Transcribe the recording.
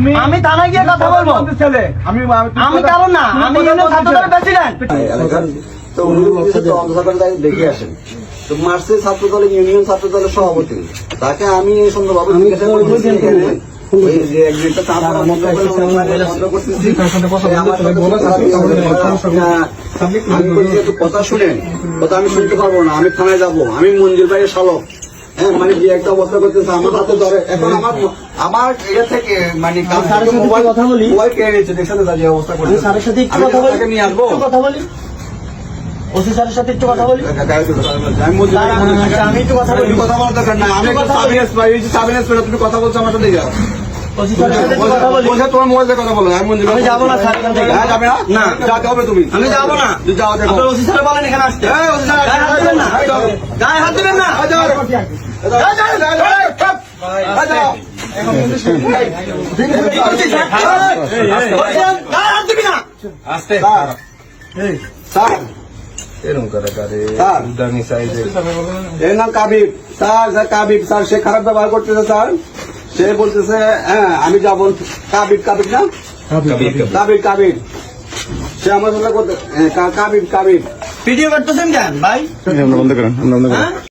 তুমি আমি থানায় গিয়ে কথা বলব। ছেলে। আমি আমি কারণ না আমি ইউনিয়ন ছাত্র প্রেসিডেন্ট তো উনি তো অন্ধকার দেখে আসেন। তো মার্চের ছাত্র দলের ইউনিয়ন ছাত্র দলের সভাপতি। তাকে আমি এই সুন্দরভাবে জিজ্ঞাসা করতেছি এখানে, ওই যে একদিনটা তার পর বন্ধ করে বন্ধ করতেছি। সে আমার সাথে কোনো খারাপ ব্যবহার না। আমি বলছি একটু কথা শুনেন। কথা আমি শুনতে পারব না। আমি থানায় যাব। আমি মঞ্জুর ভাইয়ের শালক। হ্যাঁ মানে যে একটা অবস্থা করতেছে আমার হাতে ধরে। এখন আমার আমার ইয়ে থেকে মানে স্যারের সাথে কথা বলি। মোবাইল কেড়ে নিচ্ছে দেখছেন যে অবস্থা স্যারের সাথে একটু কথা বলি। নিয়ে আসব? কথা বলি। ওসি স্যারের সাথে একটু কথা বলি। আমি আচ্ছা, আমি একটু কথা বলি। কথা বলার দরকার নাই। আমি কথা। সাবিনেস পাই এই যে সাবিনেস পেলে তুমি কথা বলছো আমার সাথে যাও তোমার মোবাইলে কথা বলো। আমি যাব না, স্যার, এখান থেকে। হ্যাঁ যাবে না? না। যাতে হবে তুমি। আমি যাব না। তুই যাও দেখো আপনার ওসি স্যার বলেন এখানে আসতে। এই, ওসি স্যার, গায়ে হাত দিবেন না। গায়ে হাত দিবেন না। যাও। যাও, যাও, যাও, সে খারাপ ব্যবহার করতেছে স্যার সে বলতেছে হ্যাঁ আমি যাব কাবিব কাবিব না কাবিব কাবিব সে আমার সাথে কাবিব কাবিব ভিডিও করতেছেন কেন, ভাই? আমরা বন্ধ করেন, আমরা বন্ধ করেন।